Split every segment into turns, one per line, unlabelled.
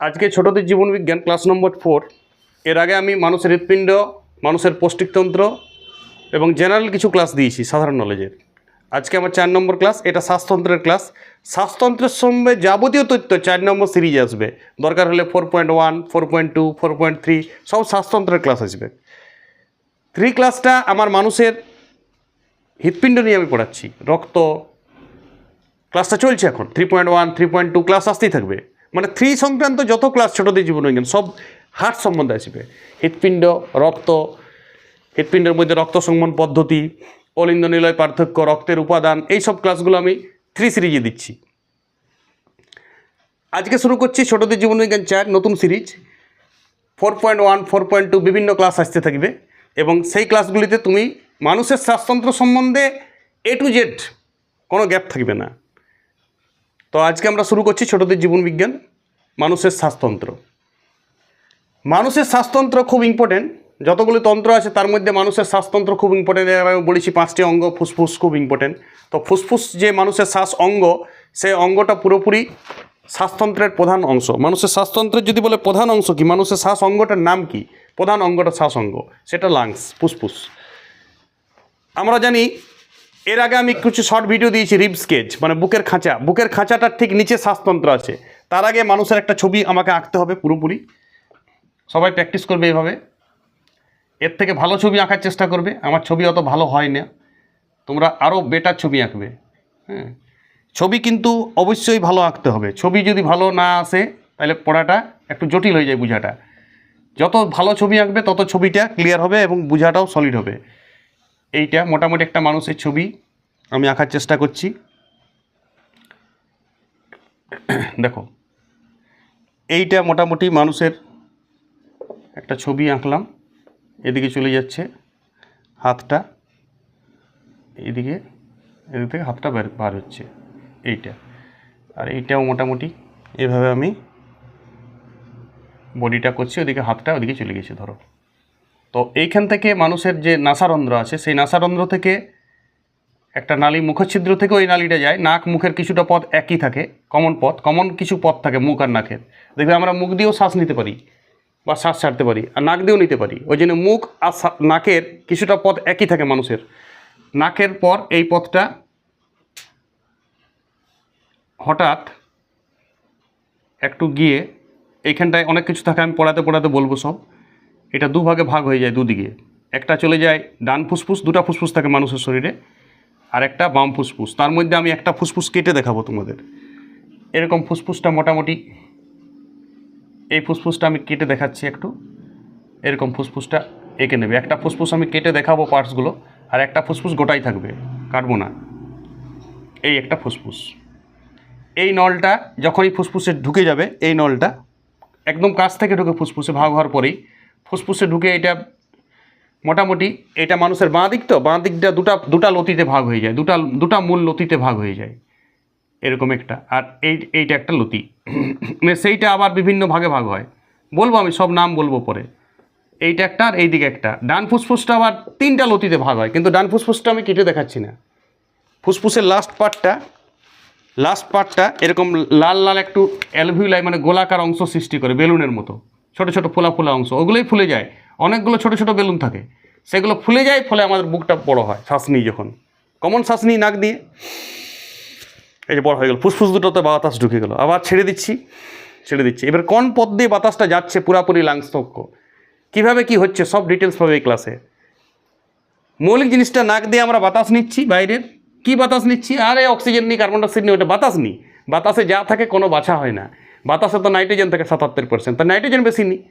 আজকে ছোটদের জীবনবিজ্ঞান ক্লাস নম্বর ফোর এর আগে আমি মানুষের হৃৎপিণ্ড, মানুষের পৌষ্টিকতন্ত্র এবং জেনারেল কিছু ক্লাস দিয়েছি, সাধারণ নলেজের আজকে আমার চার নম্বর ক্লাস এটা শ্বাসতন্ত্রের ক্লাস শ্বাসতন্ত্রের সঙ্গে যাবতীয় তথ্য চার নম্বর সিরিজ আসবে। দরকার হলে four point one four point two four point three সব শ্বাসতন্ত্রের ক্লাস আসবে। থ্রি ক্লাসটা আমার মানুষের হৃৎপিণ্ড নিয়ে আমি পড়াচ্ছি। রক্ত ক্লাসটা চলছে এখন। Three point one three point two class আসতেই থাকবে। মানে থ্রি সংক্রান্ত যত ক্লাস ছোটদের জীবনবিজ্ঞান সব হার্ট সম্বন্ধে আসবে হৃৎপিণ্ড, রক্ত, হৃৎপিণ্ডের মধ্যে রক্ত সংবহন পদ্ধতি, অলিন্দ নিলয় পার্থক্য, রক্তের উপাদান, এই সব ক্লাসগুলো আমি থ্রি সিরিজে দিচ্ছি। আজকে শুরু করছি ছোটদের জীবনবিজ্ঞান চার, নতুন series four point one four point two বিভিন্ন ক্লাস আসতে থাকবে এবং সেই ক্লাসগুলিতে তুমি মানুষের শ্বাসতন্ত্র সম্বন্ধে এ টু জেড কোনো গ্যাপ থাকবে না। তো আজকে আমরা শুরু করছি ছোটদের জীবনবিজ্ঞান মানুষের শ্বাসতন্ত্র মানুষের শ্বাসতন্ত্র খুব ইম্পর্টেন্ট যতগুলি তন্ত্র আছে, তার মধ্যে মানুষের শ্বাসতন্ত্র খুব ইম্পর্টেন্ট আমি বলেছি পাঁচটি অঙ্গ, ফুসফুস খুব ইম্পর্টেন্ট তো ফুসফুস যে মানুষের শ্বাস অঙ্গ, সেই অঙ্গটা পুরোপুরি শ্বাসতন্ত্রের প্রধান অংশ। মানুষের শ্বাসতন্ত্রের যদি বলে প্রধান অংশ কি, মানুষের শ্বাস অঙ্গটার নাম কি? প্রধান অঙ্গটা শ্বাস অঙ্গ, সেটা লাংস ফুসফুস। আমরা জানি এর আগে আমি কিছু শর্ট ভিডিও দিয়েছি রিব স্কেচ মানে বুকের খাঁচা। বুকের খাঁচাটার ঠিক নিচে শ্বাসতন্ত্র আছে। তার আগে মানুষের একটা ছবি আমাকে আঁকতে হবে পুরোপুরি। সবাই প্র্যাকটিস করবে এভাবে। এর থেকে ভালো ছবি আঁকার চেষ্টা করবে। আমার ছবি অত ভালো হয় না। তোমরা আরও বেটার ছবি আঁকবে। হ্যাঁ। ছবি কিন্তু অবশ্যই ভালো আঁকতে হবে। ছবি যদি ভালো না আসে, তাহলে পড়াটা একটু জটিল হয়ে যায় বোঝাটা। যত ভালো ছবি আঁকবে, তত ছবিটা ক্লিয়ার হবে এবং বোঝাটাও সলিড হবে। এইটা মোটামুটি একটা মানুষের ছবি। আমি আঁকার চেষ্টা করছি। দেখো, এইটা মোটামুটি মানুষের একটা ছবি আঁকলাম। এদিকে চলে যাচ্ছে হাতটা। এদিকে, এদিক থেকে হাতটা বের, বার হচ্ছে এইটা। আর এইটাও মোটামুটি এভাবে আমি বডিটা করছি। ওদিকে হাতটা ওদিকে চলে গেছে, ধরো। তো এইখান থেকে মানুষের যে নাসারন্ধ্র আছে, সেই নাসারন্ধ্র থেকে একটা নালী মুখচ্ছিদ্র থেকে ওই নালীটা যায়। নাক মুখের কিছুটা পথ একই থাকে, কমন পথ, কমন কিছু পথ থাকে মুখ আর নাকের। দেখবে আমরা মুখ দিয়েও শ্বাস নিতে পারি বা শ্বাস ছাড়তে পারি আর নাক দিয়েও নিতে পারি। ওই জন্য মুখ আর নাকের কিছুটা পথ একই থাকে মানুষের। নাকের পর এই পথটা হঠাৎ একটু গিয়ে এইখানটায় অনেক কিছু থাকে, আমি পড়াতে পড়াতে বলব সব। এটা দুভাগে ভাগ হয়ে যায় দুদিকে। একটা চলে যায় ডান ফুসফুস, দুটা ফুসফুস থাকে মানুষের শরীরে, আর একটা বাম ফুসফুস। তার মধ্যে আমি একটা ফুসফুস কেটে দেখাবো তোমাদের। এরকম ফুসফুসটা মোটামুটি, এই ফুসফুসটা আমি কেটে দেখাচ্ছি একটু। এরকম ফুসফুসটা এঁকে নেবে। একটা ফুসফুস আমি কেটে দেখাবো পার্টসগুলো, আর একটা ফুসফুস গোটাই থাকবে, কাটবো না। এই একটা ফুসফুস। এই নলটা যখনই ফুসফুসে ঢুকে যাবে, এই নলটা একদম কাছ থেকে ঢুকে ফুসফুসে ভাগ হওয়ার পরেই ফুসফুসে ঢুকে এটা মোটামুটি এটা মানুষের বাঁ দিক তো, বাঁ দিকটা দুটা দুটা লতিতে ভাগ হয়ে যায়, দুটা দুটা মূল লতিতে ভাগ হয়ে যায়, এরকম একটা। আর এই, এইটা একটা লতি। মানে সেইটা আবার বিভিন্ন ভাগে ভাগ হয়। বলব আমি, সব নাম বলব পরে। এইটা একটা আর এইদিকে একটা। ডান ফুসফুসটা আবার তিনটা লতিতে ভাগ হয়, কিন্তু ডান ফুসফুসটা আমি কেটে দেখাচ্ছি না। ফুসফুসের লাস্ট পার্টটা লাস্ট পার্টটা এরকম লাল লাল একটু অ্যালভিউলাই মানে গোলাকার অংশ সৃষ্টি করে, বেলুনের মতো। ছোট ছোট ফোলা ফোলা অংশ, ওগুলোই ফুলে যায়। অনেকগুলো ছোট ছোট বেলুন থাকে। সেগুলো ফুলে যায়, ফলে আমাদের বুকটা বড় হয়, শ্বাস নিই যখন। কমন শ্বাস নিই নাক দিয়ে। এই যে বড় হয়ে গেল, ফুসফুস দুটোতে বাতাস ঢুকে গেল। আবার ছেড়ে দিচ্ছি ছেড়ে দিচ্ছি। এবার কোন পথ দিয়ে বাতাসটা যাচ্ছে, পুরাপুরি লাংস্তক্য কীভাবে কি হচ্ছে, সব ডিটেলস পাবে এই ক্লাসে মৌলিক জিনিসটা নাক দিয়ে আমরা বাতাস নিচ্ছি, বাইরের। কি বাতাস নিচ্ছি? আরে অক্সিজেন নিই কার্বন ডাইঅক্সাইড নিই, ওটা বাতাস নিই। বাতাসে যা থাকে কোনো বাছা হয় না। বাতাসে তো নাইট্রোজেন থাকে সাতাত্তর পার্সেন্ট তো নাইট্রোজেন বেশি নিই।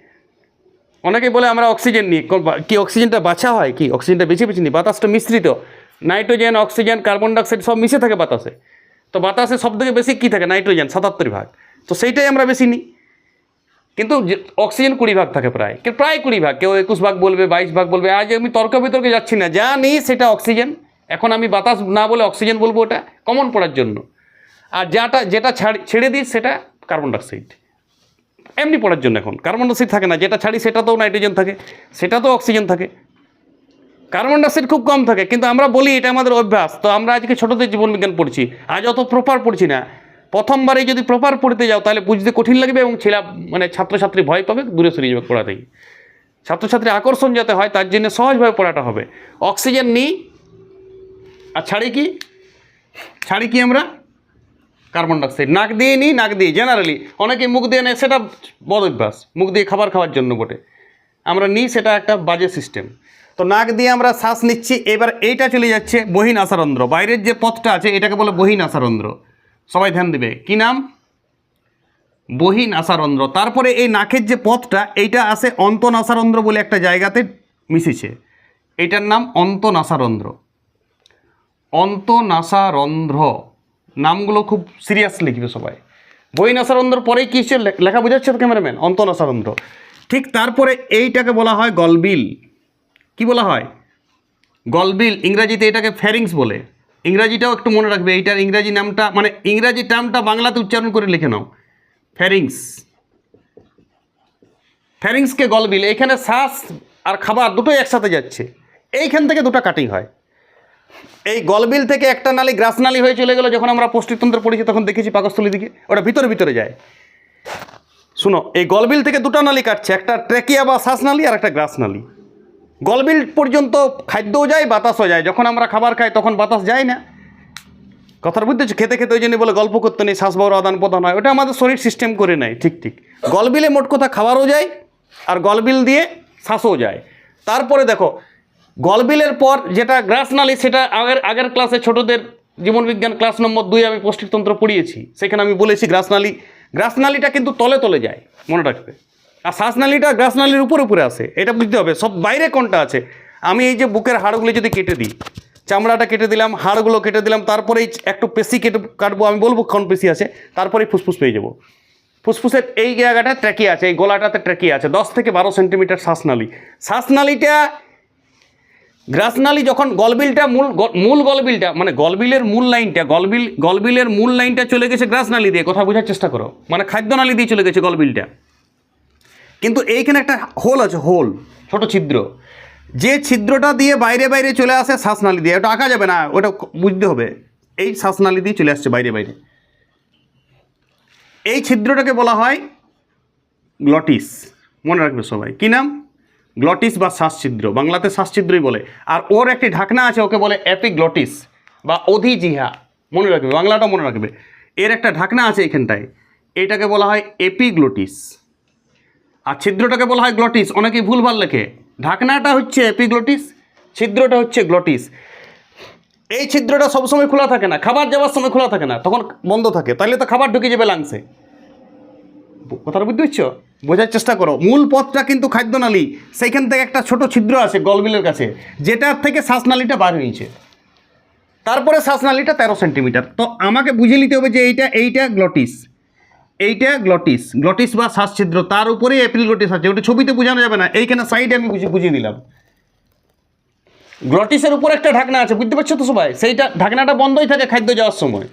অনেকে বলে আমরা অক্সিজেন নিই। কি অক্সিজেনটা বাছা হয়? কি অক্সিজেনটা বেশি বেশি নিই? বাতাসটা মিশ্রিত। নাইট্রোজেন, অক্সিজেন, কার্বন ডাইঅক্সাইড সব মিশে থাকে বাতাসে। তো বাতাসে সব থেকে বেশি কী থাকে? নাইট্রোজেন, সাতাত্তর ভাগ। তো সেইটাই আমরা বেশি নিই। কিন্তু অক্সিজেন কুড়ি ভাগ থাকে প্রায়। প্রায় কুড়ি ভাগ। কেউ একুশ ভাগ বলবে, বাইশ ভাগ বলবে। আজ আমি তর্ক বিতর্কে যাচ্ছি না। যা নিই সেটা অক্সিজেন। এখন আমি বাতাস না বলে অক্সিজেন বলব ওটা। কমন পড়ার জন্য। আর যাটা যেটা ছাড়ি ছেড়ে দিই সেটা কার্বন ডাইঅক্সাইড এমনি পড়ার জন্য এখন। কার্বন ডাইঅক্সাইড থাকে না, যেটা ছাড়ি সেটাতেও নাইট্রোজেন থাকে, সেটাতেও অক্সিজেন থাকে। কার্বন ডাইঅক্সাইড খুব কম থাকে, কিন্তু আমরা বলি এটা আমাদের অভ্যাস। তো আমরা আজকে ছোটোদের জীবনবিজ্ঞান পড়ছি। আজ অত প্রপার পড়ছি না। প্রথমবারে যদি প্রপার পড়তে যাও, তাহলে বুঝতে কঠিন লাগবে এবং ছেলে মানে ছাত্রছাত্রী ভয় পাবে, দূরে সরে যাবে পড়া থেকে ছাত্রছাত্রী আকর্ষণ যাতে হয়, তার জন্য সহজভাবে পড়াটা হবে। অক্সিজেন নিই। আর ছাড়ি কি? ছাড়ি কি আমরা? Carbon dioxide. নাক দিয়ে নিই নাক দিয়ে জেনারেলি অনেকে মুখ দিয়ে নেয়, সেটা বদ অভ্যাস। মুখ দিয়ে খাবার খাওয়ার জন্য বটে। আমরা নিই সেটা একটা বাজে সিস্টেম তো নাক দিয়ে আমরা শ্বাস নিচ্ছি, এবার এইটা চলে যাচ্ছে বহিন আসারন্ধ্র। বাইরের যে পথটা আছে, এটাকে বলে বহিন আসারন্ধ্র। সবাই ধ্যান দেবে। কি নাম? বহিন আসারন্ধ্র। তারপরে এই নাকের যে পথটা, এইটা আসে অন্তনাসারন্ধ্র বলে একটা জায়গাতে মিশেছে। এটার নাম অন্তনাসারন্ধ্র অন্তনাসারন্ধ্র নামগুলো খুব সিরিয়াস লিখবে সবাই। বই নাসারন্ধ্র পরেই কী লে- লেখা বোঝাচ্ছে তো ক্যামেরাম্যান অন্তনাসারন্ধ্র ঠিক তারপরে এইটাকে বলা হয় গলবিল। কি বলা হয়? গলবিল, ইংরাজিতে এটাকে ফ্যারিংস বলে। ইংরাজিটাও একটু মনে রাখবে, এইটার ইংরাজি নামটা মানে ইংরাজি টার্মটা বাংলাতে উচ্চারণ করে লিখে নাও। ফ্যারিংস ফ্যারিংসকে গলবিল, এখানে শ্বাস আর খাবার দুটোই একসাথে যাচ্ছে। এইখান থেকে দুটো কাটিং হয়। এই গলবিল থেকে একটা নালী গ্রাস নালী হয়ে চলে গেল, যখন আমরা পৌষ্টিকতন্ত্র পড়েছি তখন দেখেছি পাকস্থলী দিকে, ওটা ভিতরে ভিতরে যায়। শুনো, এই গলবিল থেকে দুটো নালী কাটছে, একটা ট্রেকিয়া বা শ্বাসনালী আর একটা গ্রাস নালী। গলবিল পর্যন্ত খাদ্যও যায়, বাতাসও যায়। যখন আমরা খাবার খাই তখন বাতাস যায় না। কথার বুঝতেছো খেতে খেতে ওই জন্য বলে গল্প করতে নেই, শ্বাস শ্বাসবাহুর আদান প্রদান হয়। ওটা আমাদের শরীর সিস্টেম করে নেয়, ঠিক ঠিক। গলবিলে মোট কথা খাবারও যায়, আর গলবিল দিয়ে শ্বাসও যায়। তারপরে দেখো গলবিলের পর যেটা গ্রাস নালী, সেটা আগের আগের ক্লাসে ছোটদের জীবনবিজ্ঞান ক্লাস নম্বর দুই আমি পৌষ্টিকতন্ত্র পড়িয়েছি। সেখানে আমি বলেছি গ্রাসনালী গ্রাসনালীটা কিন্তু তলে তলে যায়, মনে রাখবে। আর শ্বাসনালীটা গ্রাসনালীর উপরে উপরে আসে, এটা বুঝতে হবে, সব বাইরে কোনটা আছে? আমি এই যে বুকের হাড়গুলো যদি কেটে দিই, চামড়াটা কেটে দিলাম, হাড়গুলো কেটে দিলাম, তারপরেই একটু পেশি কেটে কাটবো, আমি বলব কোন পেশি আছে, তারপরেই ফুসফুস পেয়ে যাব। ফুসফুসের এই জায়গাটা ট্র্যাকি আছে, এই গলাটাতে ট্র্যাকি আছে, দশ থেকে বারো সেন্টিমিটার শ্বাসনালী শ্বাসনালীটা গ্রাসনালী যখন গলবিলটা মূল মূল গলবিলটা মানে গলবিলের মূল লাইনটা, গলবিল, গলবিলের মূল লাইনটা চলে গেছে গ্রাসনালী দিয়ে, কথা বোঝার চেষ্টা করো। মানে খাদ্যনালী দিয়ে চলে গেছে গলবিলটা। কিন্তু এইখানে একটা হোল আছে, হোল, ছোট ছিদ্র। যে ছিদ্রটা দিয়ে বাইরে বাইরে চলে আসে শ্বাসনালী দিয়ে, ওটা আঁকা যাবে না, ওটা বুঝতে হবে। এই শ্বাসনালী দিয়ে চলে আসছে বাইরে বাইরে। এই ছিদ্রটাকে বলা হয় গ্লটিস। মনে রাখবে সবাই। কী নাম? গ্লটিস বা শ্বাসছিদ্র। বাংলাতে শ্বাসছিদ্রই বলে। আর ওর একটি ঢাকনা আছে, ওকে বলে অ্যাপিগ্লটিস বা অধিজিহা। মনে রাখবে, বাংলাটা মনে রাখবে। এর একটা ঢাকনা আছে এখানটায়। এটাকে বলা হয় এপিগ্লোটিস। আর ছিদ্রটাকে বলা হয় গ্লটিস। অনেকেই ভুলভাল লেখে। ঢাকনাটা হচ্ছে এপিগ্লোটিস, ছিদ্রটা হচ্ছে গ্লটিস। এই ছিদ্রটা সবসময় খোলা থাকে না। খাবার যাওয়ার সময় খোলা থাকে না। তখন বন্ধ থাকে। তাহলে তো খাবার ঢুকে যাবে লাংসে। কথাটা বুঝতে পারছ বোঝার চেষ্টা করো। মূল পথটা কিন্তু খাদ্যনালী। সেইখান থেকে একটা ছোট ছিদ্র আছে গলবিলের কাছে, যেটার থেকে শ্বাসনালীটা বার হয়েছে তারপরে শ্বাসনালীটা তেরো সেন্টিমিটার। তো আমাকে বুঝে নিতে হবে যে এইটা এইটা গ্লটিস। এইটা গ্লটিস। গ্লটিস বা শ্বাসছিদ্র, তার উপরে এপিলগ্লটিস আছে। ওটা ছবিতে বোঝানো যাবে না। এইখানে সাইডে আমি বুঝে, বুঝিয়ে দিলাম। গ্লটিসের উপর একটা ঢাকনা আছে, বুঝতে পারছ তো সবাই? সেইটা, ঢাকনাটা বন্ধই থাকে খাদ্য যাওয়ার সময়।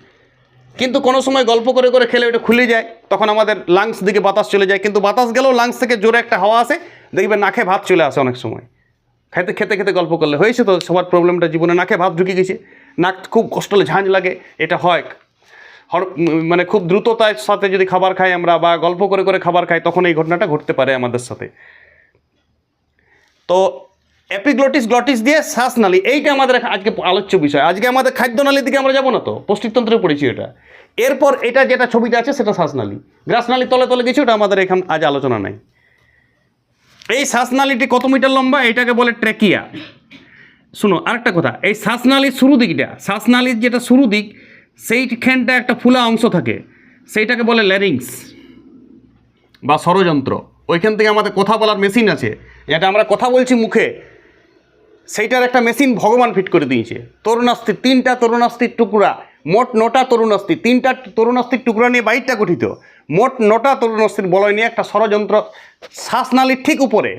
কিন্তু কোনো সময় গল্প করে করে খেলে ওটা খুলে যায়, তখন আমাদের লাংস দিকে বাতাস চলে যায়, কিন্তু বাতাস গেলেও লাংস থেকে জোরে একটা হাওয়া আসে দেখবে নাকে ভাত চলে আসে অনেক সময়। খেতে খেতে খেতে গল্প করলে হয়েছে তো, সবার প্রবলেমটা জীবনে নাকে ভাত ঢুকে গেছে, নাক খুব কষ্ট ঝাঁঝ লাগে, এটা হয়। মানে খুব দ্রুততার সাথে যদি খাবার খাই আমরা বা গল্প করে করে খাবার খাই, তখন এই ঘটনাটা ঘটতে পারে আমাদের সাথে। তো অ্যাপিগ্লটিস গ্লটিস দিয়ে শ্বাসনালী এইটা আমাদের আজকে আলোচ্য বিষয়। আজকে আমাদের খাদ্যনালীর দিকে আমরা যাব না তো? পৌষ্টিকতন্ত্রে পড়েছি এটা এরপর এটা যেটা ছবিটা আছে, সেটা শ্বাসনালী গ্রাসনালী তলে তলে গেছে, ওটা আমাদের এখান আজ আলোচনা নাই। এই শ্বাসনালীটি কত মিটার লম্বা? এটাকে বলে ট্রেকিয়া। শুনো, আরেকটা কথা। এই শ্বাসনালীর শুরু দিকটা শ্বাসনালীর যেটা শুরু দিক, সেইখানটা একটা ফুলা অংশ থাকে। সেইটাকে বলে ল্যারিংস বা ষড়যন্ত্র। ওইখান থেকে আমাদের কথা বলার মেশিন আছে। যেটা আমরা কথা বলছি মুখে। সেইটার একটা মেশিন ভগবান ফিট করে দিয়েছে। তরুণাস্থি, তিনটা তরুণাস্থির টুকরা, মোট নটা তরুণাস্থি, তিনটা তরুণাস্থির টুকরা নিয়ে বাইরটা গঠিত। মোট নটা তরুণাস্থির বলয় নিয়ে একটা ষড়যন্ত্র শ্বাসনালীর ঠিক উপরে।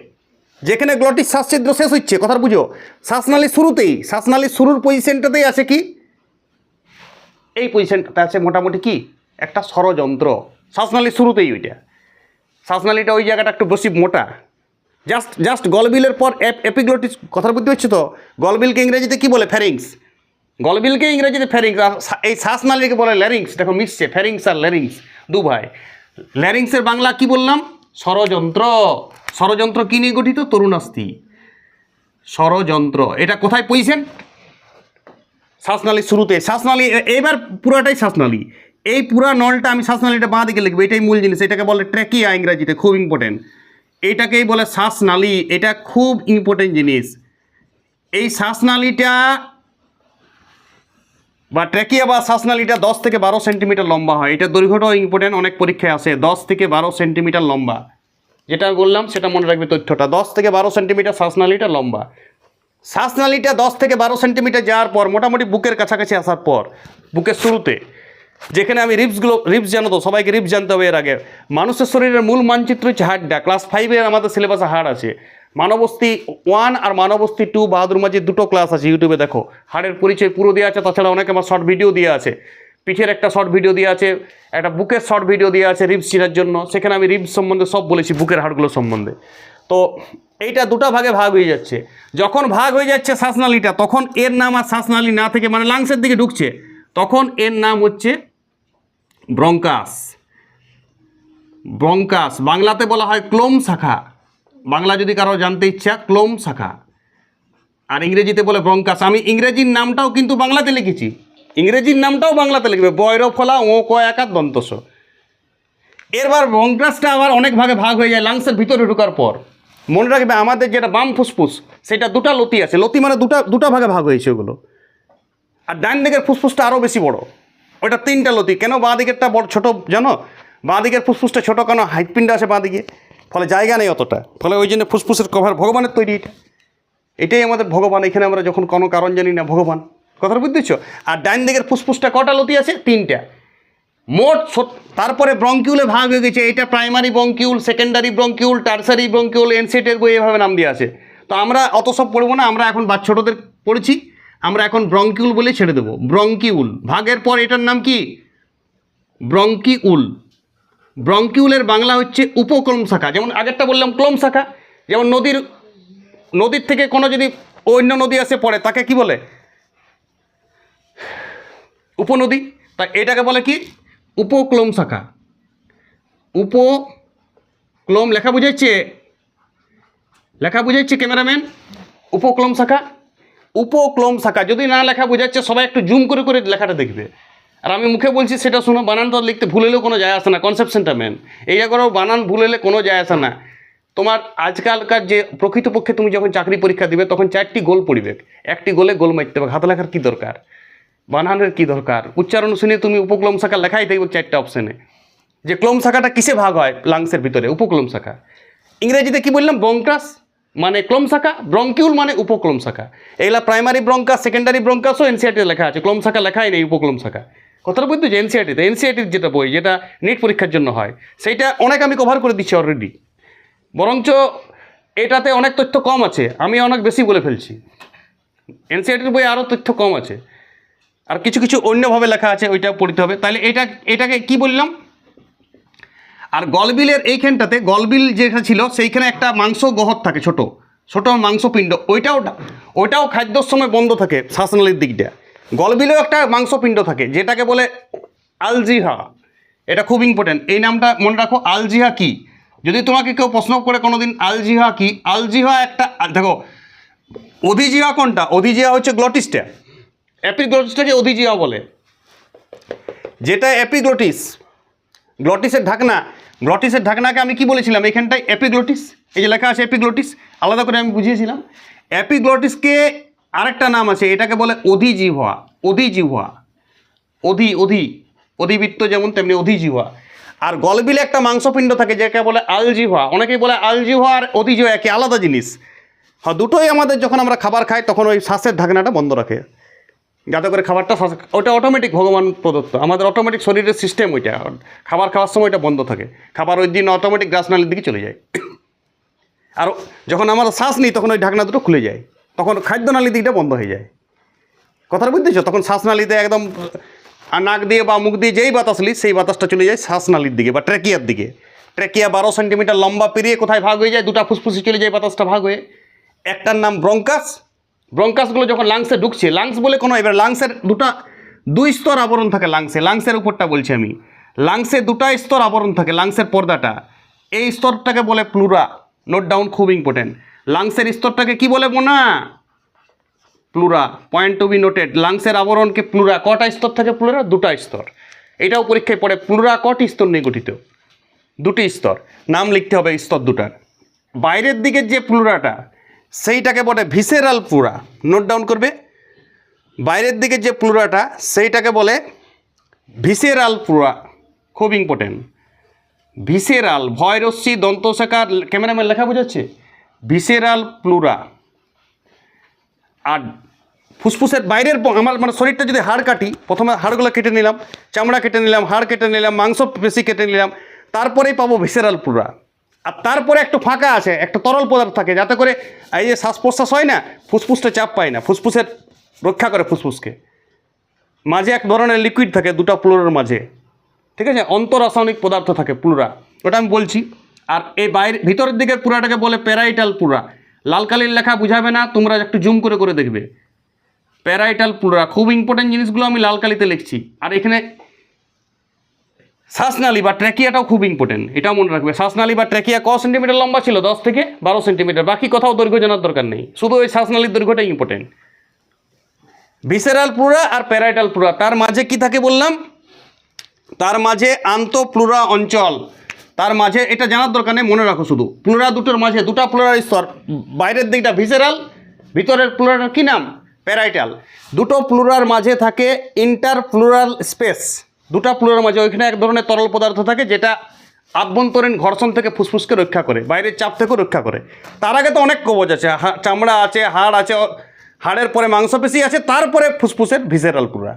যেখানে গ্লটিস শ্বাসছিদ্র শেষ হচ্ছে কথা বুঝো। শ্বাসনালীর শুরুতেই শ্বাসনালীর শুরুর পজিশনটাতেই আছে কি? এই পজিশনটাতে আছে মোটামুটি কি? একটা ষড়যন্ত্র। শ্বাসনালীর শুরুতেই ওইটা। শ্বাসনালীটা ওই জায়গাটা একটু বেশি মোটা। জাস্ট জাস্ট গলবিলের পর এপিগ্লোটিস কথা বুঝতে পারছ তো? গলবিলকে ইংরেজিতে কি বলে? ফ্যারিংস গলবিলকে ইংরেজিতে ফ্যারিংস এই শ্বাসনালীকে বলে ল্যারিংস দেখো মিশছে ফ্যারিংস আর ল্যারিংস দু ভাই। ল্যারিংসের বাংলা কি বললাম? ষড়যন্ত্র। ষড়যন্ত্র কি নিয়ে গঠিত? তরুণাস্থি। ষড়যন্ত্র। এটা কোথায় পজিশন? শ্বাসনালীর শুরুতে। শ্বাসনালী এবার পুরাটাই শ্বাসনালী এই পুরা নলটা আমি শ্বাসনালীটা বাঁ দিকে লিখব, এটাই মূল জিনিস, এটাকে বলে ট্র্যাকিয়া ইংরাজিতে, খুব ইম্পর্টেন্ট এটাকেই বলে শ্বাসনালী এটা খুব ইম্পর্টেন্ট জিনিস। এই শ্বাসনালীটা বা ট্র্যাকিয়া বা শ্বাসনালীটা দশ থেকে বারো সেন্টিমিটার লম্বা হয়। এটা দৈর্ঘ্যটাও ইম্পর্টেন্ট অনেক পরীক্ষায় আসে দশ থেকে বারো সেন্টিমিটার লম্বা। যেটা বললাম, সেটা মনে রাখবে তথ্যটা। দশ থেকে বারো সেন্টিমিটার শ্বাসনালীটা লম্বা। শ্বাসনালীটা দশ থেকে বারো সেন্টিমিটার যাওয়ার পর, মোটামুটি বুকের কাছাকাছি আসার পর, বুকের শুরুতে যেখানে আমি রিপসগুলো রিপস জানো তো, সবাইকে রিপস জানতে হবে এর আগে। মানুষের শরীরের মূল মানচিত্র হচ্ছে হাড়টা ক্লাস ফাইভের আমাদের সিলেবাসে হাড় আছে। মানবস্তি ওয়ান আর মানবস্তি টু বাহাদুর মাঝে দুটো ক্লাস আছে ইউটিউবে দেখো। হাড়ের পরিচয় পুরো দেওয়া আছে, তাছাড়া অনেকে আমার শর্ট ভিডিও দেওয়া আছে। পিঠের একটা শর্ট ভিডিও দেওয়া আছে, একটা বুকের শর্ট ভিডিও দেওয়া আছে রিপস চেনার জন্য। সেখানে আমি রিপস সম্বন্ধে সব বলেছি বুকের হাড়গুলো সম্বন্ধে। তো এইটা দুটো ভাগে ভাগ হয়ে যাচ্ছে। যখন ভাগ হয়ে যাচ্ছে শ্বাসনালীটা তখন এর নাম আর শ্বাসনালী না থেকে মানে লাংসের দিকে ঢুকছে। তখন এর নাম হচ্ছে ব্রঙ্কাস। ব্রঙ্কাস, বাংলাতে বলা হয় ক্লোম শাখা। বাংলা যদি কারও জানতে ইচ্ছা, ক্লোম শাখা। আর ইংরেজিতে বলে ব্রঙ্কাস। আমি ইংরেজির নামটাও কিন্তু বাংলাতে লিখেছি। ইংরেজির নামটাও বাংলাতে লিখবে। বৈরফলা, ও, ক একার দন্তস। এরবার ব্রঙ্কাসটা আবার অনেক ভাগে ভাগ হয়ে যায় লাংসের ভিতরে ঢোকার পর। মনে রাখবে আমাদের যেটা বাম ফুসফুস, সেটা দুটা লতি আছে। লতি মানে দুটা দুটা ভাগে ভাগ হয়েছে ওগুলো। আর ডান দিকের ফুসফুসটা আরও বেশি বড়। ওটা তিনটা লতি। কেন বাঁ দিকেরটা বড় ছোটো, জানো? বাঁ দিকের ফুসফুসটা ছোটো কেন? হাইটপিন্ড আছে বাঁ দিকে। ফলে জায়গা নেই অতটা। ফলে ওই জন্য ফুসফুসের কভার ভগবানের তৈরি এটা। এটাই আমাদের ভগবান। এখানে আমরা যখন কোনো কারণ জানি না, ভগবান। কথাটা বুঝতেছ আর ডাইন দিকের ফুসফুসটা কটা লতি আছে? তিনটা। মোট তারপরে ব্রঙ্কিউলে ভাগ হয়ে গেছে। এটা primary bronchiole secondary bronchiole tertiary bronchiole এনসেটের বই এভাবে নাম দিয়ে আছে। তো আমরা অত সব পড়ব না। আমরা এখন বা ছোটোদের পড়েছি। আমরা এখন ব্রঙ্কিউল বলে ছেড়ে দেবো। ব্রঙ্কিউল। ভাগের পর এটার নাম কি? ব্রঙ্কিউল। ব্রঙ্কিউলের বাংলা হচ্ছে উপক্রম শাখা। যেমন আগেরটা বললাম ক্লোম শাখা। যেমন নদীর নদীর থেকে কোনো যদি অন্য নদী আসে পড়ে, তাকে কি বলে? উপনদী। তা এটাকে বলে কি? উপক্লোম শাখা। উপক্লোম লেখা বুঝাচ্ছে লেখা বুঝাচ্ছে ক্যামেরাম্যান? উপক্লোম শাখা। উপক্লোম শাখা। যদি না লেখা বুঝাচ্ছে, সবাই একটু জুম করে করে লেখাটা দেখবে। আর আমি মুখে বলছি, সেটা শুনো বানানটা লিখতে ভুল হলেও কোনো যায় আসে না কনসেপশনটা মেন এই জায়গারও বানান ভুল হলে কোনো যায় আসে না। তোমার আজকালকার যে প্রকৃতপক্ষে তুমি যখন চাকরি পরীক্ষা দিবে, তখন চারটি গোল পড়িবে। একটি গোলে গোল মারতে হবে। হাত লেখার কী দরকার? বানানের কি দরকার? উচ্চারণ শুনে তুমি উপক্রম শাখা লেখাই থাকবে চারটা অপশানে যে ক্লোম শাখাটা কিসে ভাগ হয়? লাংসের ভিতরে উপক্রম শাখা। ইংরেজিতে কি বললাম? ব্রঙ্কাস মানে ক্লোম শাখা ব্রঙ্কিউল মানে উপক্রম শাখা এগুলা প্রাইমারি ব্রঙ্কাস সেকেন্ডারি ব্রঙ্কাসও এনসিআরটি লেখা আছে। ক্লোম শাখা লেখাই নেই উপক্রম শাখা কথাটা বুঝতে এনসিআরটিতে এনসিআরটির যেটা বই, যেটা নিট পরীক্ষার জন্য হয়, সেইটা অনেক আমি কভার করে দিচ্ছি অলরেডি বরঞ্চ এটাতে অনেক তথ্য কম আছে, আমি অনেক বেশি বলে ফেলছি। এনসিআরটির বই আরও তথ্য কম আছে। আর কিছু কিছু অন্যভাবে লেখা আছে, ওইটা পড়তে হবে। তাহলে এটা, এটাকে কি বললাম? আর গলবিলের এইখানটাতে, গলবিল যেটা ছিল, সেইখানে একটা মাংস গহর থাকে ছোট। ছোট মাংসপিণ্ড। ওইটাও ওইটাও খাদ্যর সময় বন্ধ থাকে শ্বাসনালীর দিকটা গলবিলেও একটা মাংসপিণ্ড থাকে, যেটাকে বলে আলজিহা। এটা খুব ইম্পর্টেন্ট এই নামটা মনে রাখো, আলজিহা কি? যদি তোমাকে কেউ প্রশ্ন করে কোনোদিন, আলজিহা কি? আলজিহা একটা দেখো, অধিজিহা কোনটা? অধিজিহা হচ্ছে গ্লটিসটা। অ্যাপিগ্লটিসটাকে অধিজিহা বলে। যেটা অ্যাপিগ্লটিস গ্লটিসের ঢাকনা গ্লটিসের ঢাকনাকে আমি কি বলেছিলাম? এখানটায় অ্যাপিগ্লটিস এই যে লেখা আছে অ্যাপিগ্লটিস আলাদা করে আমি বুঝিয়েছিলাম। অ্যাপিগ্লটিসকে আরেকটা নাম আছে, এটাকে বলে অধিজিহ্বা অধিজিহ্বা অধি অধি, অধিবৃত্ত যেমন তেমনি অধিজিহ্বা আর গলবিলে একটা মাংসপিণ্ড থাকে, যাকে বলে আলজিহ্বা অনেকেই বলে আলজিহ্বা আর অধিজিহ্বা একই, আলাদা জিনিস। হ্যাঁ দুটোই আমাদের যখন আমরা খাবার খাই, তখন ওই শ্বাসের ঢাকনাটা বন্ধ রাখে। যাতে করে খাবারটা ওটা অটোমেটিক ভগবান প্রদত্ত। আমাদের অটোমেটিক শরীরের সিস্টেম ওইটা। খাবার খাওয়ার সময় ওইটা বন্ধ থাকে। খাবার ওই দিন অটোমেটিক গ্রাসনালীর দিকে চলে যায়। আর যখন আমরা শ্বাস নিই, তখন ওই ঢাকনা দুটো খুলে যায়। তখন খাদ্যনালী দিকটা বন্ধ হয়ে যায়। কথাটা বুঝতেছো? তখন শ্বাসনালীতে একদম নাক দিয়ে বা মুখ দিয়ে যেই বাতাস লি সেই বাতাসটা চলে যায় শ্বাসনালীর দিকে বা ট্রেকিয়ার দিকে। ট্রেকিয়া বারো সেন্টিমিটার লম্বা পেরিয়ে কোথায় ভাগ হয়ে যায়? দুটা ফুসফুসি চলে যায় বাতাসটা ভাগ হয়ে। একটার নাম ব্রঙ্কাস ব্রঙ্কাসগুলো যখন লাংসে ঢুকছে লাংস বলে কোনো, এবার লাংসের দুটা, দুই স্তর আবরণ থাকে লাংসে লাংসের উপরটা বলছি আমি। লাংসে দুটা স্তর আবরণ থাকে লাংসের পর্দাটা। এই স্তরটাকে বলে প্লুরা নোট ডাউন খুব ইম্পর্টেন্ট লাংসের স্তরটাকে কি বলে Mona? Pleura point to be noted লাংসের আবরণকে প্লুরা কটা স্তর থাকে প্লুরা দুটা স্তর। এটাও পরীক্ষায় পড়ে প্লুরা কটি স্তর নিয়ে গঠিত? দুটি স্তর। নাম লিখতে হবে স্তর দুটার। বাইরের দিকের যে প্লুরাটা সেইটাকে বলে ভিসেরাল প্লুরা নোট ডাউন করবে। বাইরের দিকে যে প্লুরাটা সেইটাকে বলে ভিসেরাল প্লুরা খুব ইম্পর্টেন্ট ভিসেরাল ভয়রশ্মি দন্তশাকার ক্যামেরাম্যান লেখা বোঝাচ্ছে? ভিসেরাল প্লুরা আর ফুসফুসের বাইরের আমার মানে শরীরটা যদি হাড় কাটি, প্রথমে হাড়গুলো কেটে নিলাম, চামড়া কেটে নিলাম, হাড় কেটে নিলাম, মাংস বেশি কেটে নিলাম, তারপরেই পাবো ভিসেরাল পুরা আর তারপরে একটু ফাঁকা আছে, একটা তরল পদার্থ থাকে, যাতে করে এই যে শ্বাস প্রশ্বাস হয় না ফুসফুসটা চাপ পায় না, ফুসফুসের রক্ষা করে ফুসফুসকে। মাঝে এক ধরনের লিকুইড থাকে, দুটো প্লুরার মাঝে। ঠিক আছে? অন্তরাসায়নিক পদার্থ থাকে পুরা। ওটা আমি বলছি। আর এই বাইরে, ভিতরের দিকের পুরাটাকে বলে প্যারাইটাল পুরা। লাল কালির লেখা বুঝাবে না, তোমরা একটু জুম করে করে দেখবে। প্যারাইটাল পুরা। খুব ইম্পর্টেন্ট জিনিসগুলো আমি লাল কালিতে লিখছি। আর এখানে শ্বাসনালী বা ট্র্যাকিয়াটাও খুব ইম্পর্টেন্ট এটাও মনে রাখবে। শ্বাসনালী বা ট্র্যাকিয়া ক সেন্টিমিটার লম্বা ছিল? দশ থেকে বারো সেন্টিমিটার বাকি কোথাও দৈর্ঘ্য জানার দরকার নেই। শুধু ওই শ্বাসনালীর দৈর্ঘ্যটাই ইম্পর্টেন্ট ভিসেরাল প্লুরা আর প্যারাইটাল প্লুরা তার মাঝে কি থাকে বললাম? তার মাঝে আন্তঃপ্লুরা অঞ্চল। তার মাঝে এটা জানার দরকার নেই, মনে রাখো শুধু। প্লুরা দুটোর মাঝে, দুটো প্লুরার স্তর। বাইরের দিকটা ভিসেরাল ভিতরের প্লুরার কি নাম? প্যারাইটাল দুটো প্লুরার মাঝে থাকে ইন্টার প্লুরাল স্পেস দুটো প্লুরার মাঝে ওইখানে এক ধরনের তরল পদার্থ থাকে যেটা আভ্যন্তরীণ ঘর্ষণ থেকে ফুসফুসকে রক্ষা করে, বাইরের চাপ থেকেও রক্ষা করে। তার আগে তো অনেক কবজ আছে চামড়া আছে, হাড় আছে হাড়ের পরে মাংসপেশি আছে, তারপরে ফুসফুসের ভিসেরাল পুরা।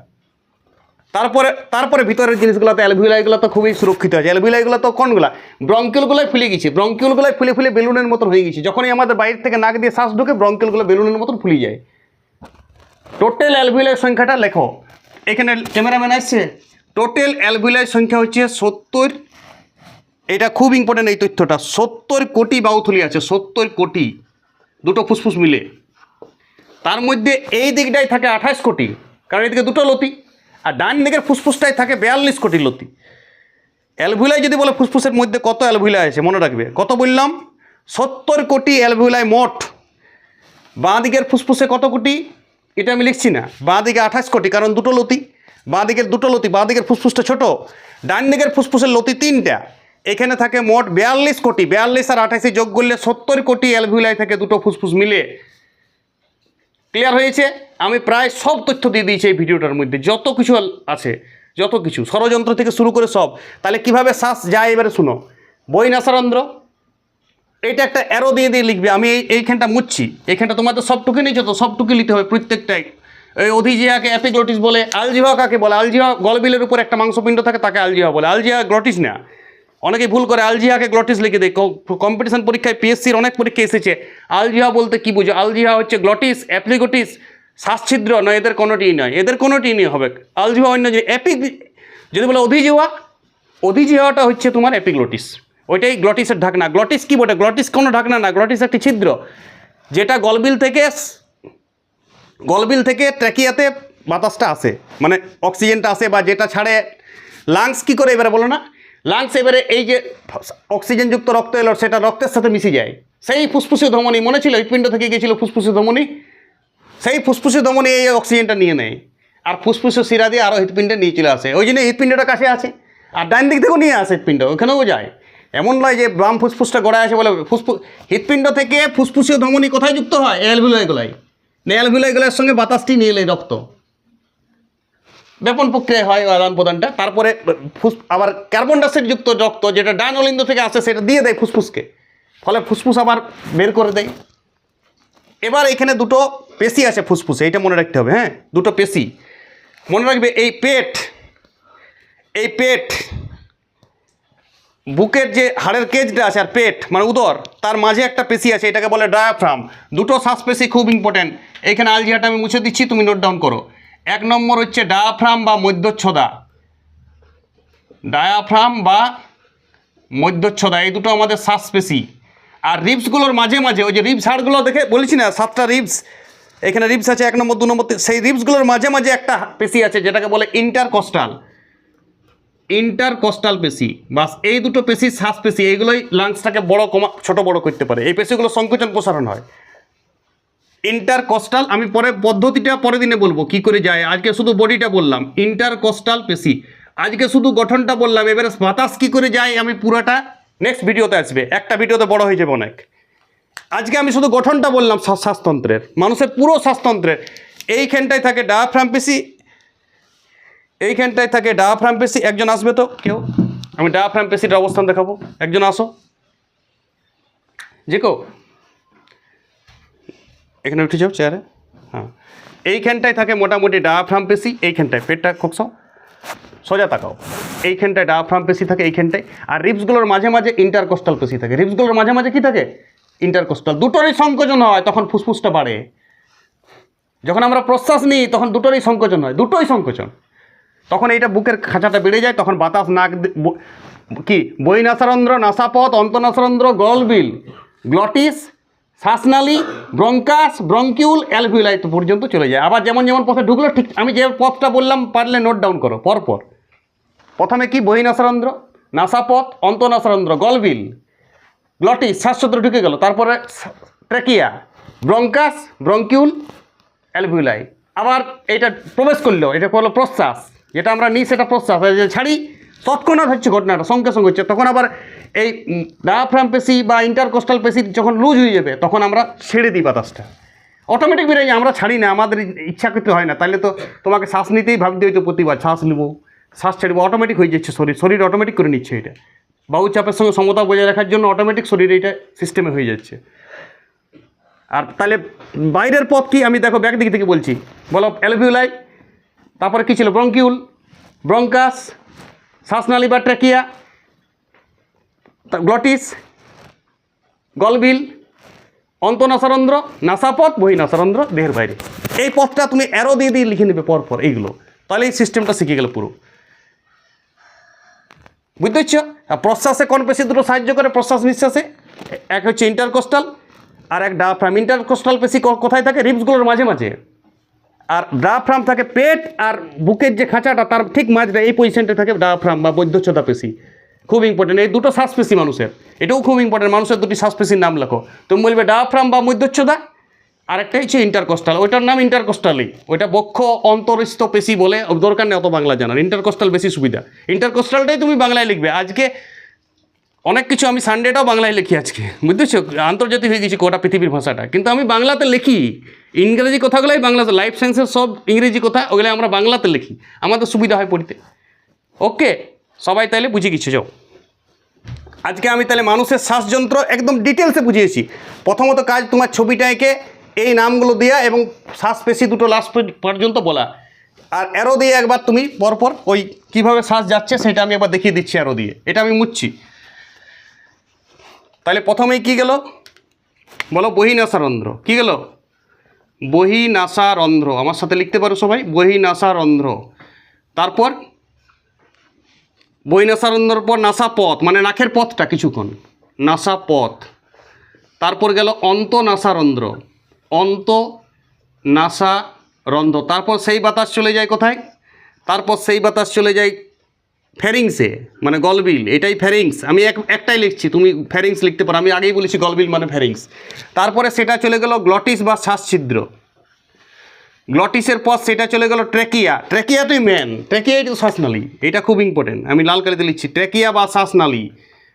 তারপরে তারপরে ভিতরের জিনিসগুলোতে অ্যালভিউলাইগুলো তো খুবই সুরক্ষিত আছে। অ্যালভিউলাইগুলো তো কোনগুলা? ব্রঙ্কিলগুলোই ফুলে গেছে। ব্রঙ্কিলগুলোই ফুলে ফুলে বেলুনের মতন হয়ে গেছে। যখনই আমাদের বাইরে থেকে নাক দিয়ে শ্বাস ঢুকে ব্রঙ্কিলগুলো বেলুনের মতন ফুলে যায়। টোটাল অ্যালভিউলাই সংখ্যাটা লেখো। এখানে ক্যামেরাম্যান আসছে? টোটাল অ্যালভিউলাই সংখ্যা হচ্ছে সত্তর। এটা খুব ইম্পর্টেন্ট এই তথ্যটা। সত্তর কোটি বাউথলি আছে, সত্তর কোটি। দুটো ফুসফুস মিলে। তার মধ্যে এই দিকটাই থাকে আঠাশ কোটি, কারণ এদিকে দুটো লতি, আর ডান দিকের ফুসফুসটাই থাকে বিয়াল্লিশ কোটি লতি। অ্যালভিলাই যদি বলে ফুসফুসের মধ্যে কত অ্যালভিলাই আছে, মনে রাখবে? কত বললাম? সত্তর কোটি অ্যালভিলাই মোট। বাঁ দিকের ফুসফুসে কত কোটি? এটা আমি লিখছি না। বাঁ দিকে আঠাশ কোটি, কারণ দুটো লতি। বাঁ দিকের দুটো লতি বাঁ দিকের ফুসফুসটা ছোট, ডান দিকের ফুসফুসের লতি তিনটা। এখানে থাকে মোট বিয়াল্লিশ কোটি, বিয়াল্লিশ আর আঠাশে যোগ করলে সত্তর কোটি অ্যালভিলাই থেকে দুটো ফুসফুস মিলে। ক্লিয়ার হয়েছে? আমি প্রায় সব তথ্য দিয়ে দিয়েছি এই ভিডিওটার মধ্যে, যত কিছু আছে, যত কিছু। ষড়যন্ত্র থেকে শুরু করে সব। তাহলে কীভাবে শ্বাস যায় এবারে শুনো। বই নাসারন্দ্র এটা একটা অ্যারো দিয়ে দিয়ে লিখবে, আমি এই এইখানটা মুচ্ছি। এইখানটা তোমাদের সবটুকু নিয়েছো, তো সবটুকু লিখতে হবে প্রত্যেকটাই। এই অধিজিয়াকে অ্যাপিগ্লোটিস বলে, আলজিহা কাকে বলে? আলজিহা গলবিলের উপর একটা মাংসপিণ্ড থাকে, তাকে আলজিহা বলে। আলজিহা গ্লটিস না। অনেকে ভুল করে, আলজিহাকে গ্লটিস লিখে দেয়। কম্পিটিশন পরীক্ষায় পিএসসির অনেক পরীক্ষা এসেছে। আলজিহা বলতে কি বুঝো? আলজিহা হচ্ছে গ্লটিস, অ্যাপ্লিগোটিস শ্বাসছিদ্র নয় এদের কোনোটিই নয়। এদের কোনোটিই নেই হবে। আলজিহা অন্য যে অ্যাপিক যদি বলে অধিজিহা, অধিজিহাটা হচ্ছে তোমার অ্যাপিগ্লোটিস ওইটাই গ্লটিসের ঢাকনা। গ্লটিস কি বটে? গ্লটিস কোনো ঢাকনা না। গ্লটিস একটি ছিদ্র, যেটা গলবিল থেকে গলবিল থেকে ট্র্যাকিয়াতে বাতাসটা আসে মানে অক্সিজেনটা আসে বা যেটা ছাড়ে লাংস কি করে এবারে বলো না? লাংস এবারে এই যে অক্সিজেনযুক্ত রক্ত এলো, সেটা রক্তের সাথে মিশে যায়। সেই ফুসফুসে ধমনী, মনে ছিল হৃৎপিণ্ড থেকে গিয়েছিল ফুসফুসে ধমনী? সেই ফুসফুসে ধমনী এই অক্সিজেনটা নিয়ে নেয়। আর ফুসফুসে শিরা দিয়ে আরও হৃৎপিণ্ডে নিয়ে চলে আসে। ওই জন্য হৃৎপিণ্ডটা কাছে আছে। আর ডান দিক থেকেও নিয়ে আসে হৃৎপিণ্ড, ওখানেও যায়। এমন নয় যে বাম ফুসফুসটা গড়ায় আছে বলে ফুসফুস হৃৎপিণ্ড থেকে ফুসফুসীয় ধমনী কোথায় যুক্ত হয়? এলভিলাই গোলাই এলভিলাই গোলার সঙ্গে বাতাসটি নিয়ে এলে রক্ত। ব্যাপন প্রক্রিয়া হয় আদান প্রদানটা। তারপরে ফুস আবার কার্বন ডাইঅক্সাইড যুক্ত রক্ত যেটা ডান অলিন্দ থেকে আসে, সেটা দিয়ে দেয় ফুসফুসকে। ফলে ফুসফুস আবার বের করে দেয়। এবার এখানে দুটো পেশি আছে ফুসফুসে, এটা মনে রাখতে হবে হ্যাঁ? দুটো পেশি। মনে রাখবে এই পেট এই পেট বুকের যে হাড়ের কেজটা আছে আর পেট মানে উদর, তার মাঝে একটা পেশি আছে, এটাকে বলে ডায়াফ্রাম দুটো শ্বাসপেশি খুব ইম্পর্টেন্ট এখানে আলজিয়াটা আমি মুছে দিচ্ছি, তুমি নোট ডাউন করো। এক নম্বর হচ্ছে ডায়াফ্রাম বা মধ্যচ্ছদা। ডায়াফ্রাম বা মধ্যচ্ছদা, এই দুটো আমাদের শ্বাসপেশি আর রিবসগুলোর মাঝে মাঝে, ওই যে রিবস হাড়গুলো দেখে বলেছি না, সাতটা রিবস এখানে রিবস আছে এক নম্বর, দু নম্বর, সেই রিবসগুলোর মাঝে মাঝে একটা পেশি আছে, যেটাকে বলে ইন্টারকস্টাল ইন্টারকস্টাল পেশি। বাস, এই দুটো পেশি, শ্বাস পেশি, এইগুলোই লাংসটাকে বড় কমা, ছোট বড় করতে পারে। এই পেশিগুলো সংকোচন প্রসারণ হয়। ইন্টারকস্টাল আমি পরে পদ্ধতিটা পরে দিনে বলব, কি করে যায়। আজকে শুধু বডিটা বললাম ইন্টারকস্টাল পেশি। আজকে শুধু গঠনটা বললাম, এবারে বাতাস কি করে যায়, আমি পুরোটা নেক্সট ভিডিওতে আসবে। একটা ভিডিওতে বড় হয়ে যাবে অনেক। আজকে আমি শুধু গঠনটা বললাম শ্বাস- শ্বাসতন্ত্রের, মানুষের পুরো শ্বাসতন্ত্রের। এইখানটায় থাকে ডায়াফ্রাম পেশি এইখানটায় থাকে ডায়াফ্রাম পেশি, একজন আসবে তো? কেউ? আমি ডায়াফ্রাম পেশির অবস্থান দেখাবো। একজন আসো। যে কেউ এখানে উঠে যাও, চেয়ারে। হ্যাঁ। এইখানটায় থাকে মোটামুটি ডায়াফ্রাম পেশি, এইখানটায়। পেটটা খোকসাও সোজা তাকাও। এইখানটায় ডায়াফ্রাম পেশি থাকে, এইখানটায়। আর রিপসগুলোর মাঝে মাঝে ইন্টারকোস্টাল পেশি থাকে। রিপসগুলোর মাঝে মাঝে কি থাকে? ইন্টারকোস্টাল। দুটোরই সংকোচন হয়, তখন ফুসফুসটা বাড়ে। যখন আমরা প্রশ্বাস নিই, তখন দুটোরই সংকোচন হয়। দুটোই সংকোচন। তখন এইটা বুকের খাঁচাটা বেড়ে যায়, তখন বাতাস নাক কি? বইনাসারন্ধ্র নাসাপথ, অন্তনাসারন্ধ্র, গলবিল, গ্লটিস, শ্বাসনালী, ব্রঙ্কাস, ব্রঙ্কিউল, অ্যালভিউলাই পর্যন্ত চলে যায়। আবার যেমন যেমন পথে ঢুকলো, ঠিক আমি যে পথটা বললাম, পারলে নোট ডাউন করো, পরপর। প্রথমে কি? বহিনাসারন্ধ্র নাসাপথ, অন্তনাসারন্ধ্র, গলবিল, গ্লটিস শ্বাসচন্দ্র ঢুকে গেল। তারপরে ট্রেকিয়া ব্রঙ্কাস, ব্রঙ্কিউল, অ্যালভিউলাই। আবার এটা প্রবেশ করল, এটা করল প্রশ্বাস। যেটা আমরা নিই, সেটা প্রশ্বাস যে ছাড়ি, তৎক্ষণাৎ হচ্ছে ঘটনাটা, সঙ্গে সঙ্গে হচ্ছে। তখন আবার এই ডায়াফ্রাম পেশি বা ইন্টারকোস্টাল পেশি যখন লুজ হয়ে যাবে, তখন আমরা ছেড়ে দিই বাতাসটা। অটোমেটিক বেড়ে যায় আমরা ছাড়ি না, আমাদের ইচ্ছা করতে হয় না। তাহলে তো তোমাকে শ্বাস নিতেই ভাবতে হইতো প্রতিবার, শ্বাস নেব, শ্বাস ছেড়বো অটোমেটিক হয়ে যাচ্ছে শরীর। শরীর অটোমেটিক করে নিচ্ছে এটা। বায়ু চাপের সঙ্গে সমতা বজায় রাখার জন্য অটোমেটিক শরীর এটা সিস্টেমে হয়ে যাচ্ছে। আর তাহলে বাইরের পথ কি? আমি দেখো ব্যাক দিক থেকে বলছি। বলো অ্যালভিউলাই তারপরে কী ছিল? ব্রঙ্কিউল, ব্রঙ্কাস শ্বাসনালী বা ট্রেকিয়া গ্লটিস, গলবিল অন্তনাসারন্ধ্র নাসাপথ বহিনাসারন্ধ্র দেহের বাইরে। এই পথটা তুমি অ্যারো দিয়ে দিয়ে লিখে নেবে পরপর এইগুলো। তাহলে এই সিস্টেমটা শিখে গেল পুরো। বুঝতে পারছ? প্রশ্বাসে কোন পেশি দুটো সাহায্য করে? প্রশ্বাস নিঃশ্বাসে। এক হচ্ছে ইন্টারকোস্টাল আর এক ডায়াফ্রাম ইন্টারকোস্টাল পেশি কোথায় থাকে? রিপসগুলোর মাঝে মাঝে। আর ডায়াফ্রাম থাকে পেট আর বুকের যে খাঁচাটা, তার ঠিক মাঝটা এই পজিশনটা থাকে ডায়াফ্রাম বা বৈদ্যচ্ছতা পেশি। খুব ইম্পর্টেন্ট এই দুটো শ্বাসপেশি মানুষের। এটাও খুব ইম্পর্টেন্ট মানুষের দুটি শ্বাসপেশির নাম লেখো। তুমি বলবে ডায়াফ্রাম বা মধ্যচ্ছদা আরেকটা হচ্ছে ইন্টারকোস্টাল ওইটার নাম ইন্টারকোস্টালই ওইটা বক্ষ, অন্তরিস্থ পেশি বলে, দরকার নেই অত বাংলা জানার। ইন্টারকোস্টাল বেশি সুবিধা। ইন্টারকোস্টালটাই তুমি বাংলায় লিখবে। আজকে অনেক কিছু আমি সানডেটাও বাংলায় লিখি আজকে, বুঝতেছো? আন্তর্জাতিক হয়ে গেছি গোটা পৃথিবীর ভাষাটা। কিন্তু আমি বাংলাতে লিখি। ইংরেজি কথাগুলোই বাংলাতে লাইফ সায়েন্সের সব ইংরেজি কথা ওগুলো আমরা বাংলাতে লিখি। আমাদের সুবিধা হয় পড়তে। ওকে, সবাই তাহলে বুঝে গেছে, যাও। আজকে আমি তাহলে মানুষের শ্বাসযন্ত্র একদম ডিটেলসে বুঝিয়েছি। প্রথমত কাজ, তোমার ছবিটা এঁকে এই নামগুলো দেওয়া এবং শ্বাসপেশি দুটো লাস্ট পর্যন্ত বলা। আর অ্যারো দিয়ে একবার তুমি পরপর ওই কীভাবে শ্বাস যাচ্ছে সেটা আমি একবার দেখিয়ে দিচ্ছি অ্যারো দিয়ে। এটা আমি মুছছি তাহলে প্রথমেই কি গেল? বলো বহিনাসারন্ধ্র কি গেল? বহিনাসারন্ধ্র আমার সাথে লিখতে পারো সবাই বহিনাসারন্ধ্র তারপর? বহিনাসারন্ধ্রর পর নাসা পথ মানে নাকের পথটা কিছুক্ষণ। নাসা পথ। তারপর গেল অন্ত নাসারন্ধ্র অন্ত নাসা রন্ধ্র তারপর সেই বাতাস চলে যায় কোথায়? তারপর সেই বাতাস চলে যায় ফ্যারিংসে মানে গলবিল, এটাই ফ্যারিংস আমি এক, একটাই লিখছি, তুমি ফ্যারিংস লিখতে পারো। আমি আগেই বলেছি গলবিল মানে ফ্যারিংস তারপরে সেটা চলে গেল গ্লটিস বা শ্বাসছিদ্র। গ্লটিসের পর সেটা চলে গেল ট্রেকিয়া। ট্রেকিয়াটাই মেন ট্রেকিয়া ইটু শ্বাসনালী এটা খুব ইম্পর্টেন্ট আমি লাল কালিতে লিখছি, ট্রেকিয়া বা শ্বাসনালী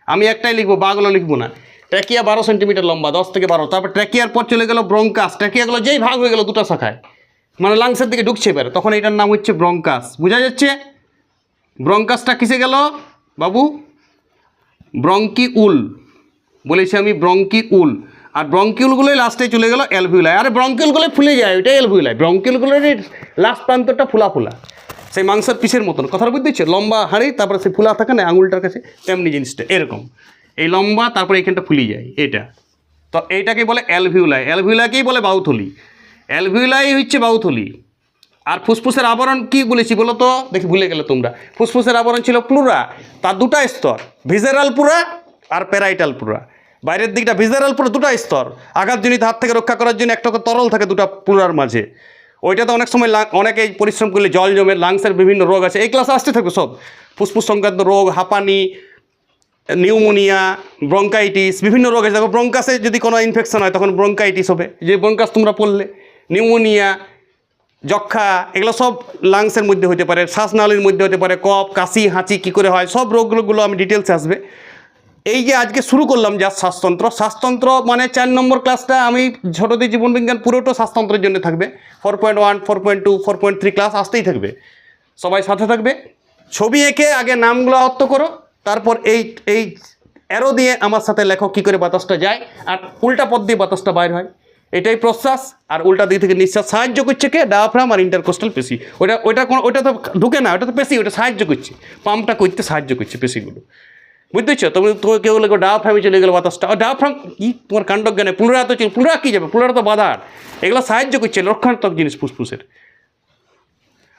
আমি একটাই লিখব বাগুলো লিখব না। ট্রেকিয়া বারো সেন্টিমিটার লম্বা, দশ থেকে বারো। তারপর ট্রেকিয়ার পর চলে গেল ব্রঙ্কাস। ট্রেকিয়াগুলো যেই ভাগ হয়ে গেল দুটো শাখায় মানে লাংসের দিকে ঢুকছে এবার। তখন এটার নাম হচ্ছে ব্রঙ্কাস। বোঝা যাচ্ছে? ব্রঙ্কাসটা কিসে গেল? বাবু, ব্রঙ্কি উল। বলেছি আমি ব্রঙ্কি উল। আর ব্রঙ্কিউলগুলোই লাস্টে চলে গেল অ্যালভিউলায়। আরে ব্রঙ্কিউলগুলো ফুলে যায়, ওইটাই অ্যালভিউলায়। ব্রঙ্কিউলগুলোর লাস্ট প্রান্তটা ফুলা ফুলা সেই মাংসের পিসের মতন। কথাটা বুঝতে লম্বা হাঁড়ি, তারপরে সেই ফুলা থাকে না, আঙুলটার কাছে, তেমনি জিনিসটা, এরকম। এই লম্বা, তারপরে এখানটা ফুলে যায়, এটা। তো এইটাকে বলে অ্যালভিউলাই অ্যালভিউলাকেই বলে বাউথলি। অ্যালভিউলাই হচ্ছে বাউথলি। আর ফুসফুসের আবরণ কি বলেছি বলো তো? দেখি ভুলে গেলে তোমরা। ফুসফুসের আবরণ ছিল প্লুরা তার দুটা স্তর, ভিজেরাল পুরা আর প্যারাইটাল পুরা। বাইরের দিকটা ভিজেরাল পুরো, দুটো স্তর। আঘাত আঘাতজনিত হাত থেকে রক্ষা করার জন্য একটা তরল থাকে দুটো পুরার মাঝে। ওইটাতে অনেক সময় অনেকেই পরিশ্রম করলে জল জমে লাংসের বিভিন্ন রোগ আছে। এই ক্লাসে আসতে থাকবে সব। ফুসফুস সংক্রান্ত রোগ, হাঁপানি, নিউমোনিয়া ব্রঙ্কাইটিস বিভিন্ন রোগ আছে। দেখো ব্রঙ্কাসে যদি কোনো ইনফেকশন হয়, তখন ব্রঙ্কাইটিস হবে। যে ব্রঙ্কাস তোমরা পড়লে, নিউমোনিয়া যক্ষা, এগুলো সব লাংসের মধ্যে হতে পারে, শ্বাসনালীর মধ্যে হতে পারে, কফ, কাশি, হাঁচি, কী করে হয়, সব রোগগুলো আমি ডিটেলসে আসবে। এই যে আজকে শুরু করলাম যা শ্বাসতন্ত্র শ্বাসতন্ত্র মানে চার নম্বর ক্লাসটা আমি ছোটদের জীবনবিজ্ঞান পুরোটা শ্বাসতন্ত্রের জন্য থাকবে। Four point one four point two four point three class আসতেই থাকবে। সবাই সাথে থাকবে। ছবি এঁকে আগে নামগুলো আয়ত্ত করো, তারপর এই এই অ্যারো দিয়ে আমার সাথে লেখো কী করে বাতাসটা যায়, আর উল্টা পথ দিয়ে বাতাসটা বাইর হয়। এটাই প্রশ্বাস আর উল্টা দিক থেকে নিঃশ্বাস সাহায্য করছে কে? ডায়াফ্রাম আর ইন্টারকোস্টাল পেশি। ওটা ওইটা কোনো ওইটা তো ঢুকে না, ওটা তো পেশি, ওটা সাহায্য করছে। পাম্পটা করতে সাহায্য করছে পেশিগুলো। বুঝতে বুঝতেছো? তুমি তুমি কেউ লেগো ডায়াফ্রামে চলে গেলো বাতাসটা ডায়াফ্রাম কি? তোমার কাণ্ডজ্ঞানে পুনরা তো পুনরা কী যাবে? পুনরা তো বাধার এগুলো সাহায্য করছে রক্ষণাত্মক জিনিস ফুসফুসের।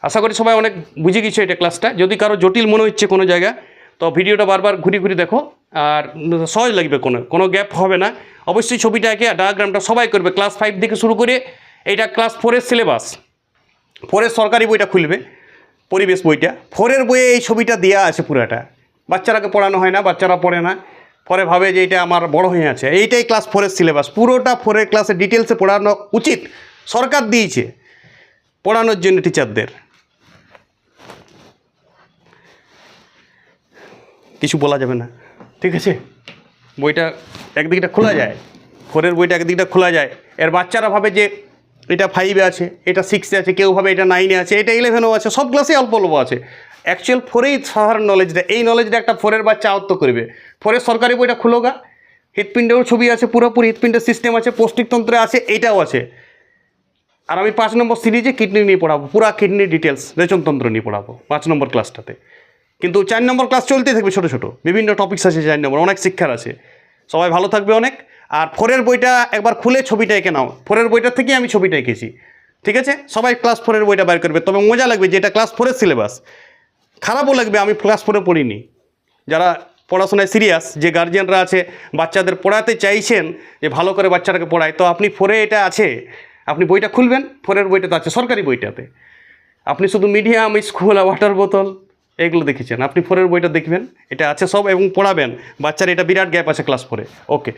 আশা করি সবাই অনেক বুঝে গেছে এটা ক্লাসটা যদি কারও জটিল মনে হচ্ছে কোনো জায়গা তো ভিডিওটা বারবার ঘুরি ঘুরি দেখো। আর সহজ লাগবে কোনো কোনো গ্যাপ হবে না। অবশ্যই ছবিটা এঁকে ডায়াগ্রামটা সবাই করবে। ক্লাস ফাইভ থেকে শুরু করে এইটা ক্লাস ফোরের সিলেবাস ফোরের সরকারি বইটা খুলবে, পরিবেশ বইটা। ফোরের বইয়ে এই ছবিটা দেওয়া আছে পুরাটা। বাচ্চারাকে পড়ানো হয় না, বাচ্চারা পড়ে না। পরে ভাবে যে এটা আমার বড় হয়ে আছে। এইটাই ক্লাস ফোরের সিলেবাস পুরোটা ফোরের ক্লাসে ডিটেলসে পড়ানো উচিত। সরকার দিয়েছে পড়ানোর জন্য টিচারদের কিছু বলা যাবে না। ঠিক আছে? বইটা একদিকটা খোলা যায় ফোরের বইটা একদিকটা খোলা যায়। এর বাচ্চারা ভাবে যে এটা ফাইভে আছে, এটা সিক্সে আছে, কেউ ভাবে এটা নাইনে আছে, এটা ইলেভেনও আছে, সব ক্লাসে অল্প অল্প আছে। অ্যাকচুয়াল ফোরেই সাধারণ নলেজটা এই নলেজটা একটা ফোরের বাচ্চা আয়ত্ত করবে। ফোরের সরকারি বইটা খুলোগা হৃৎপিণ্ডেও ছবি আছে, পুরোপুরি হৃৎপিণ্ডের সিস্টেম আছে পৌষ্টিকতন্ত্রে আছে, এইটাও আছে। আর আমি পাঁচ নম্বর সিরিজে কিডনি নিয়ে পড়াবো, পুরা কিডনি ডিটেলস রেচনতন্ত্র নিয়ে পড়াবো, পাঁচ নম্বর ক্লাসটাতে কিন্তু চার নম্বর ক্লাস চলতেই থাকবে ছোটো ছোটো। বিভিন্ন টপিকস আছে চার নম্বর, অনেক শিক্ষার আছে। সবাই ভালো থাকবে অনেক। আর ফোরের বইটা একবার খুলে ছবিটা এঁকে নাও। ফোরের বইটার থেকেই আমি ছবিটা এঁকেছি। ঠিক আছে? সবাই ক্লাস ফোরের বইটা বের করবে। তবে মজা লাগবে যে এটা ক্লাস ফোরের সিলেবাস খারাপও লাগবে, আমি ক্লাস ফোরে পড়িনি। যারা পড়াশোনায় সিরিয়াস যে গার্জিয়ানরা আছে, বাচ্চাদের পড়াতে চাইছেন যে ভালো করে বাচ্চাটাকে পড়ায়, তো আপনি ফোরে এটা আছে। আপনি বইটা খুলবেন ফোরের বইটাতে আছে, সরকারি বইটাতে। আপনি শুধু মিডিয়াম স্কুল ওয়াটার বোতল এগুলো দেখেছেন। আপনি ফোরের বইটা দেখবেন, এটা আছে সব এবং পড়াবেন। বাচ্চার, এটা বিরাট গ্যাপ আছে ক্লাস ফোরে ওকে